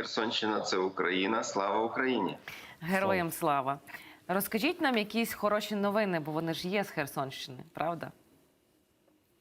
Херсонщина це Україна. Слава Україні! Героям слава. Розкажіть нам якісь хороші новини, бо вони ж є з Херсонщини, правда?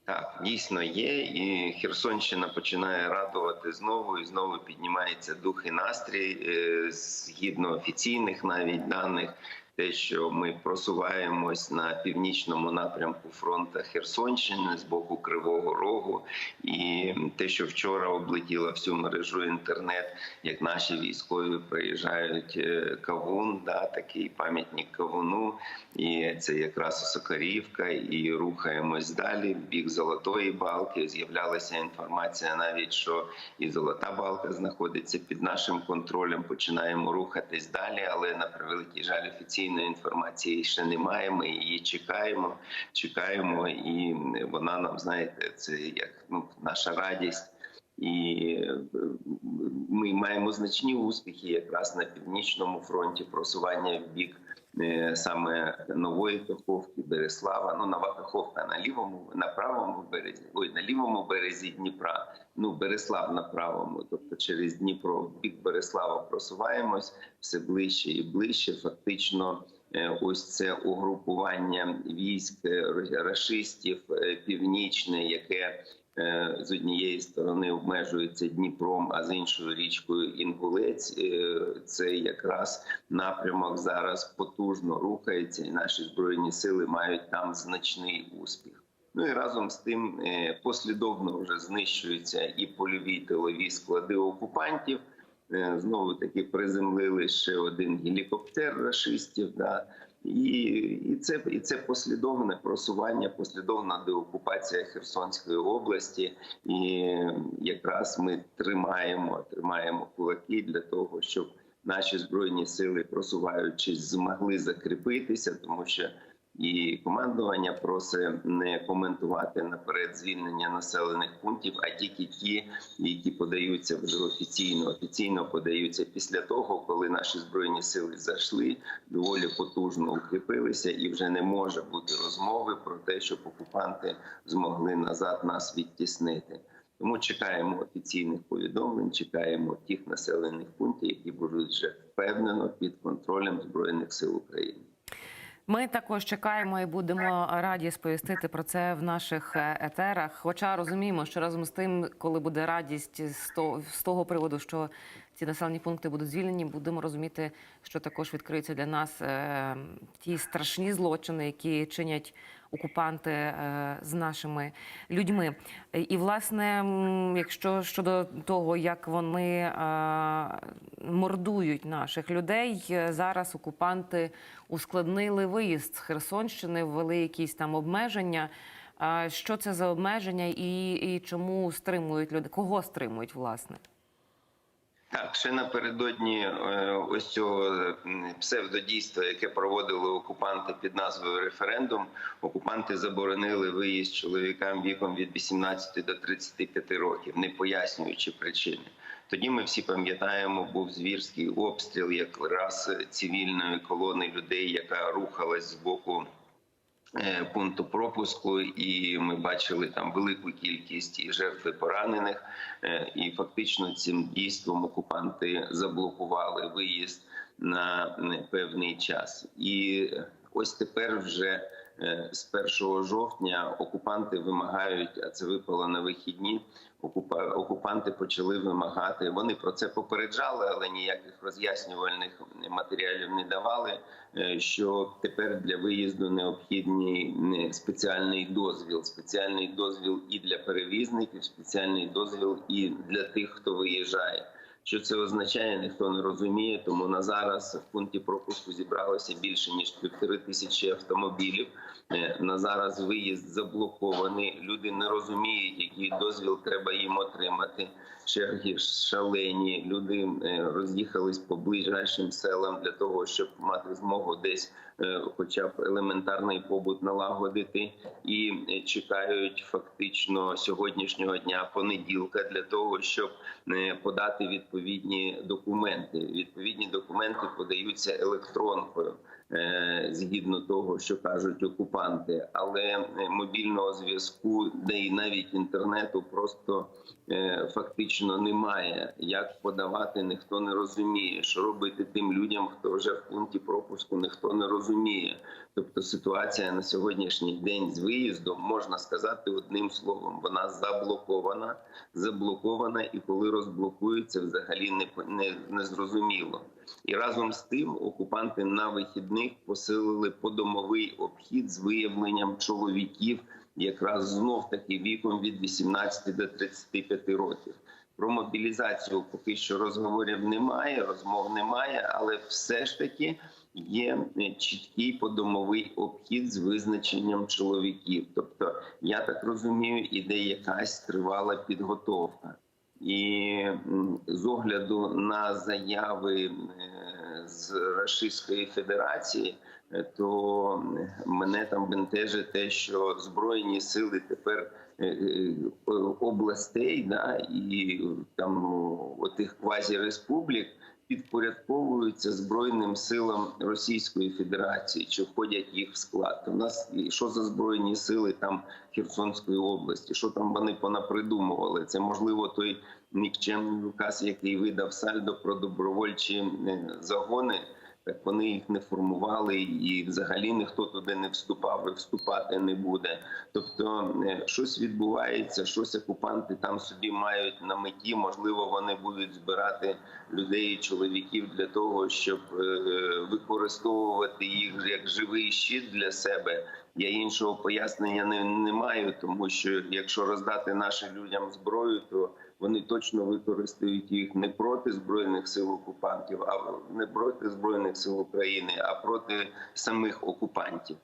Так, дійсно є, і Херсонщина починає радувати знову і знову піднімається дух і настрій е, згідно офіційних навіть даних. Те, що ми просуваємось на північному напрямку фронту Херсонщини з боку Кривого Рогу, і те, що вчора облетіла всю мережу інтернет, як наші військові приїжджають е, Кавун, да, такий пам'ятник Кавуну, і це якраз Сокарівка, і рухаємось далі. Бік Золотої балки з'являлася інформація, навіть що і Золота балка знаходиться під нашим контролем. Починаємо рухатись далі, але на превеликий жаль офіційної інформації ще немає. Ми її чекаємо, чекаємо, і вона нам знаєте, це як ну наша радість. І е, ми маємо значні успіхи якраз на північному фронті просування в бік е, саме нової Каховки, Береслава. Ну нова Каховка на лівому, на правому березі, ой, на лівому березі Дніпра. Ну Береслав на правому, тобто через Дніпро в бік Береслава просуваємось все ближче і ближче. Фактично, е, ось це угрупування військ рашистів північне, яке з однієї сторони обмежується Дніпром, а з іншою річкою Інгулець. Е, Це якраз напрямок зараз потужно рухається, і наші збройні сили мають там значний успіх. Ну і разом з тим е, послідовно вже знищуються і польові тилові склади окупантів. Е, Знову таки приземлили ще один гелікоптер рашистів. Да. І, і це і це послідовне просування, послідовна деокупація Херсонської області. І якраз ми тримаємо, тримаємо кулаки для того, щоб наші збройні сили, просуваючись, змогли закріпитися, тому що і командування просить не коментувати наперед звільнення населених пунктів, а тільки ті, які подаються вже офіційно. Офіційно подаються після того, коли наші збройні сили зайшли, доволі потужно укріпилися, і вже не може бути розмови про те, щоб окупанти змогли назад нас відтіснити. Тому чекаємо офіційних повідомлень, чекаємо тих населених пунктів, які будуть вже впевнено під контролем збройних сил України. Ми також чекаємо і будемо раді сповістити про це в наших е, етерах. Хоча розуміємо, що разом з тим, коли буде радість з того, з того приводу, що ці населені пункти будуть звільнені, будемо розуміти, що також відкриються для нас е, ті страшні злочини, які чинять окупанти е, з нашими людьми. І власне, якщо щодо того, як вони е, мордують наших людей, е, зараз окупанти ускладнили виїзд з Херсонщини, ввели якісь там обмеження. Що це за обмеження і, і чому стримують люди? Кого стримують власне? Так, ще напередодні е, ось цього псевдодійства, яке проводили окупанти під назвою референдум. Окупанти заборонили виїзд чоловікам віком від 18 до 35 років, не пояснюючи причини. Тоді ми всі пам'ятаємо, був звірський обстріл якраз цивільної колони людей, яка рухалась з боку пункту пропуску, і ми бачили там велику кількість і жертв і поранених. Е, І фактично цим дійством окупанти заблокували виїзд на е, певний час. І ось тепер вже е, з 1 жовтня окупанти вимагають, а це випало на вихідні. окупа- Окупанти почали вимагати. Вони про це попереджали, але ніяких роз'яснювальних матеріалів не давали. е, Що тепер для виїзду необхідний е, спеціальний дозвіл, спеціальний дозвіл і для перевізників, спеціальний дозвіл і для тих, хто виїжджає. Що це означає, ніхто не розуміє. Тому на зараз в пункті пропуску зібралося більше ніж півтори тисячі автомобілів. Е, На зараз виїзд заблокований. Люди не розуміють, який дозвіл треба їм отримати. Черги шалені. Люди е, роз'їхались по ближайшим селам для того, щоб мати змогу десь, е, хоча б елементарний побут налагодити, і чекають фактично сьогоднішнього дня понеділка для того, щоб подати відповідні документи. Відповідні документи подаються електронкою. Е, згідно того, що кажуть окупанти, але е, мобільного зв'язку, де і навіть інтернету просто е, фактично немає. Як подавати, ніхто не розуміє. Що робити тим людям, хто вже в пункті пропуску, ніхто не розуміє. Тобто ситуація на сьогоднішній день з виїздом можна сказати одним словом: вона заблокована, заблокована, і коли розблокується, взагалі не не, не зрозуміло. І разом з тим окупанти на вихідних посилили подомовий обхід з виявленням чоловіків, якраз знов таки віком від 18 до 35 років. Про мобілізацію поки що розговорів немає, розмов немає, але все ж таки є е, чіткий подомовий обхід з визначенням чоловіків. Тобто, я так розумію, іде якась тривала підготовка. І з огляду на заяви е, з Російської Федерації, е, то мене там бентежить те, що збройні сили тепер е, е, областей, да, і там отих квазіреспублік підпорядковуються збройним силам Російської Федерації, чи входять їх в склад. У нас що за збройні сили там Херсонської області? Що там вони понапридумували? Це можливо той нікчемний указ, який видав Сальдо про добровольчі загони. Так вони їх не формували, і взагалі ніхто туди не вступав і вступати не буде. Тобто е, щось відбувається, щось окупанти там собі мають на меті. Можливо, вони будуть збирати людей, чоловіків для того, щоб е, використовувати їх як живий щит для себе. Я іншого пояснення не, не маю, тому що якщо роздати нашим людям зброю, то вони точно використають їх не проти збройних сил окупантів, а не проти збройних сил України, а проти самих окупантів.